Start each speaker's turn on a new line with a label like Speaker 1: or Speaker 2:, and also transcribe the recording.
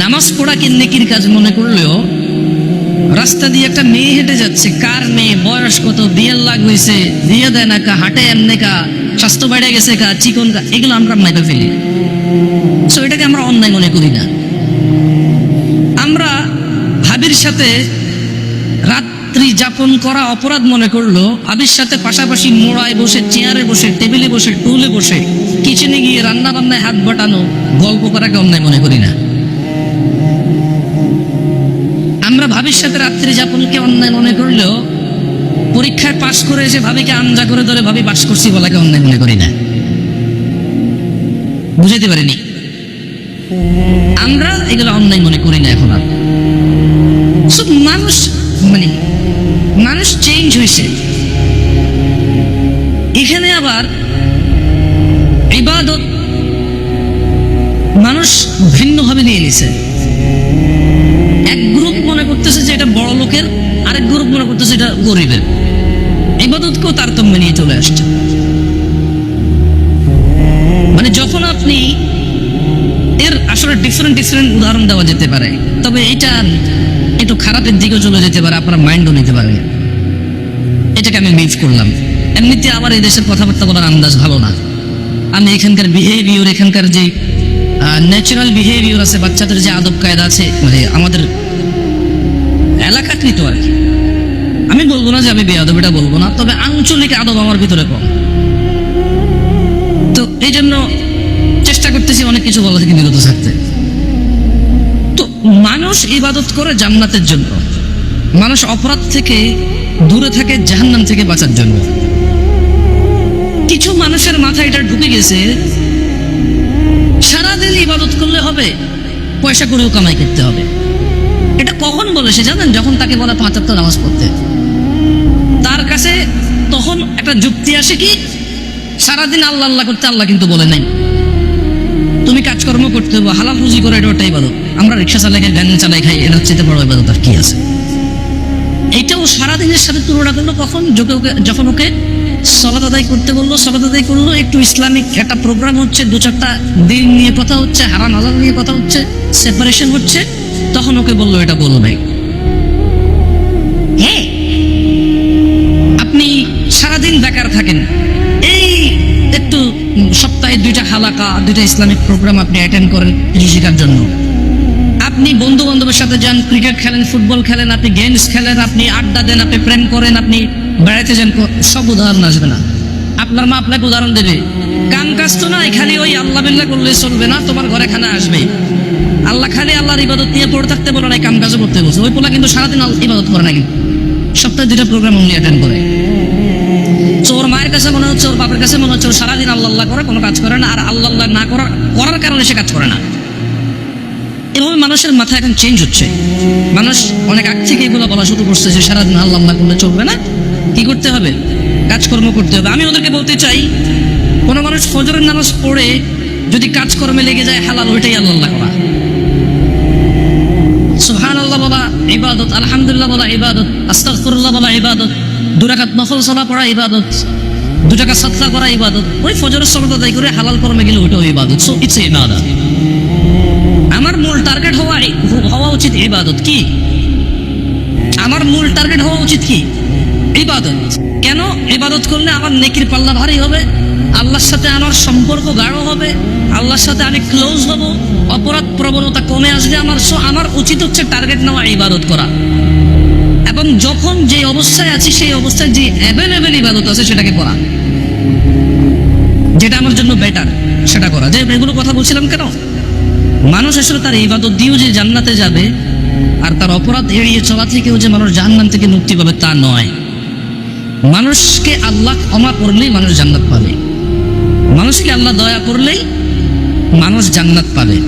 Speaker 1: নামাজ পড়া কি নেকির কাজ মনে করলেও রাস্তা দিয়ে একটা মেয়ে হেঁটে যাচ্ছে। কার মেয়ে? বয়স কত? বিয়ের লাগ হয়েছে দিয়ে দেয় না কা? হাটে এমনি কা? স্বাস্থ্য বেড়ে গেছে কা? চিকন কা? এগুলো আমরা মাইপে ফেলি। সো এটাকে আমরা অন্যায় মনে করি না। আমরা ভাবির সাথে রাত্রি যাপন করা অপরাধ মনে করল ভাবির সাথে পাশাপাশি মোড়ায় বসে, চেয়ারে বসে, টেবিলে বসে, টুলে বসে, কিচেনে গিয়ে রান্না বান্নায় হাত বাটানো, গল্প করাকে অন্যায় মনে করি না। আমরা ভাবির সাথে রাত্রি যাপনকে অন্যায় মনে করলেও পরীক্ষায় পাশ করে এসে ভাবিকে আমজা করে ধরে ভাবি পাশ করছি বলাকে অন্যায় মনে করি না। বুঝাইতে পারিনি। আমরা এগুলো অন্যায় মনে করি না এখন আর। মানুষ মানে মানুষ চেঞ্জ হয়েছে। এখানে আবার ইবাদত মানুষ ভিন্নভাবে নিয়ে নিছে করতেছে যে এটা বড় লোকের আরেক গ্রুপ মনে করতেছে এটা গরিবের। ইবাদতকেও তারতম্য নিয়ে চলে আসছে। মানে যখন আপনি এর আসলে ডিফারেন্ট ডিফারেন্ট উদাহরণ দেওয়া যেতে পারে, তবে এটা একটু খারাপের দিকেও চলে যেতে পারে, আপনার মাইন্ডও নিতে পারে। এটাকে আমি মিস করলাম। এমনিতে আমার এই দেশের কথাবার্তা বলার আন্দাজ ভালো না। আমি এখানকার বিহেভিয়র এখানকার যে ন্যাচারাল বিহেভিয়র আছে, বাচ্চাদের যে আদব কায়দা আছে মানে আমাদের এলাকাকৃত আর কি। আমি বলব না যে আমি বেয়াদব এটা বলব না, তবে আঞ্চলিক আদব আমার ভিতরে কম। তো এই জন্য চেষ্টা করতেছি অনেক কিছু বলা থেকে বিরত থাকতে। তো মানুষ ইবাদত করে জান্নাতের জন্য। মানুষ অপরাধ থেকে দূরে থাকে, জাহান্নাম থেকে বাঁচার জন্য। কিছু মানুষের মাথায় এটা ঢুকে গেছে, সারাদিন ইবাদত করলে হবে, পয়সা করেও কামাই করতে হবে। এটা কখন বলে সে জানেন? যখন তাকে বলে পাঁচাত্তর নামাজ পড়তে। তার কাছে তখন একটা যুক্তি আসে কি, সারাদিন আল্লাহ আল্লাহ করতে আল্লাহ কিন্তু বলে নাই। তুমি কাজকর্ম করতে হবে, হালাল রুজি করে এটা ওটাই ইবাদত আমরা রিক্সা চালাই খাই ভ্যান চালাই খাই এটা হচ্ছে বড় ইবাদত আর কি আছে? এটাও সারাদিনের সাথে তুলনা করল কখন? যখন ওকে সলাত আদায় করতে বলল, সলাত আদায় করল, একটু ইসলামিক একটা প্রোগ্রাম হচ্ছে, দু চারটা দিন নিয়ে কথা হচ্ছে হারান হালাল নিয়ে কথা হচ্ছে সেপারেশন হচ্ছে। তখন ওকে বলল, এটা বলল নাই। আপনি সারাদিন বেকার থাকেন। এই একটু সপ্তাহে দুইটা হালাকা, দুইটা ইসলামিক প্রোগ্রাম আপনি অ্যাটেন্ড করেন শেখার জন্য। আপনি বন্ধু বান্ধবের সাথে যান ক্রিকেট খেলেন ফুটবল খেলেন, আপনি গেমস খেলেন, আপনি আড্ডা দেন, আপনি প্রেম করেন, আপনি বেড়াইতে যান সব উদাহরণ আসবে না। আপনার মা আপনাকে উদাহরণ দেবে, কাম কাজ তো না এখানে ওই আল্লাহ করলে চলবে না, তোমার ঘরে খানা আসবে। আল্লাহ খালি আল্লাহর ইবাদত নিয়ে পড়ে থাকতে বলে না কাম কাজও করতে বলছে ওই পোলা কিন্তু সারাদিন ইবাদত করে না কিন্তু। সপ্তাহে দুইটা প্রোগ্রাম উনি অ্যাটেন্ড করে। ওর মায়ের কাছে মনে হচ্ছে ওর বাপের কাছে মনে হচ্ছে ওর সারাদিন আল্লাহ আল্লাহ করে, কোনো কাজ করে না, আর আল্লাহ আল্লাহ না করার করার কারণে সে কাজ করে না। এভাবে মানুষের মাথা এখন চেঞ্জ হচ্ছে। মানুষ অনেক আগ থেকে এগুলো বলা শুরু করছে যে সারাদিন আল্লাহ আল্লাহ করলে চলবে না। কি করতে হবে? কাজকর্ম করতে হবে। আমি ওদেরকে বলতে চাই, কোনো মানুষ ফজরের নামাজ পড়ে যদি কাজকর্মে লেগে যায়, হালাল ওইটাই আল্লাহ করা। ইবাদত, আলহামদুলিল্লাহ বলা ইবাদত, আস্তাগফিরুল্লাহ বলা ইবাদত দুরাকাত নফল সালা পড়া ইবাদত, দু টাকা সাতলা করা ইবাদত। ওই ফজরের সলাত আদায় করে হালাল কর্মে গেলে ওইটাও ইবাদত। সো ইটস ইবাদত আমার মূল টার্গেট হওয়া হওয়া উচিত ইবাদত কি? আমার মূল টার্গেট হওয়া উচিত কি? ইবাদত। কেন? ইবাদত করলে আমার নেকির পাল্লা ভারী হবে। আল্লাহর সাথে আমার সম্পর্ক গাঢ় হবে, আল্লাহর সাথে আমি ক্লোজ হব, অপরাধ প্রবণতা কমে আসবে, আমার সো আমার উচিত হচ্ছে টার্গেট নেওয়া, ইবাদত করা। এবং যখন যে অবস্থায় আছি, সেই অবস্থায় যে অ্যাভেলেবেল ইবাদত আছে, সেটাকে করা যেটা আমার জন্য বেটার সেটা করা। যে এগুলো কথা বলছিলাম কেন? মানুষ আসলে তার ইবাদত দিয়েও যে জান্নাতে যাবে, আর তার অপরাধ এড়িয়ে চলা থেকেও যে মানুষ জাহান্নাম থেকে মুক্তি পাবে, তা নয়। মানুষকে আল্লাহ ক্ষমা করলেই মানুষ জান্নাত পাবে। মানুষকে আল্লাহ দয়া করলেই মানুষ জান্নাত পাবে।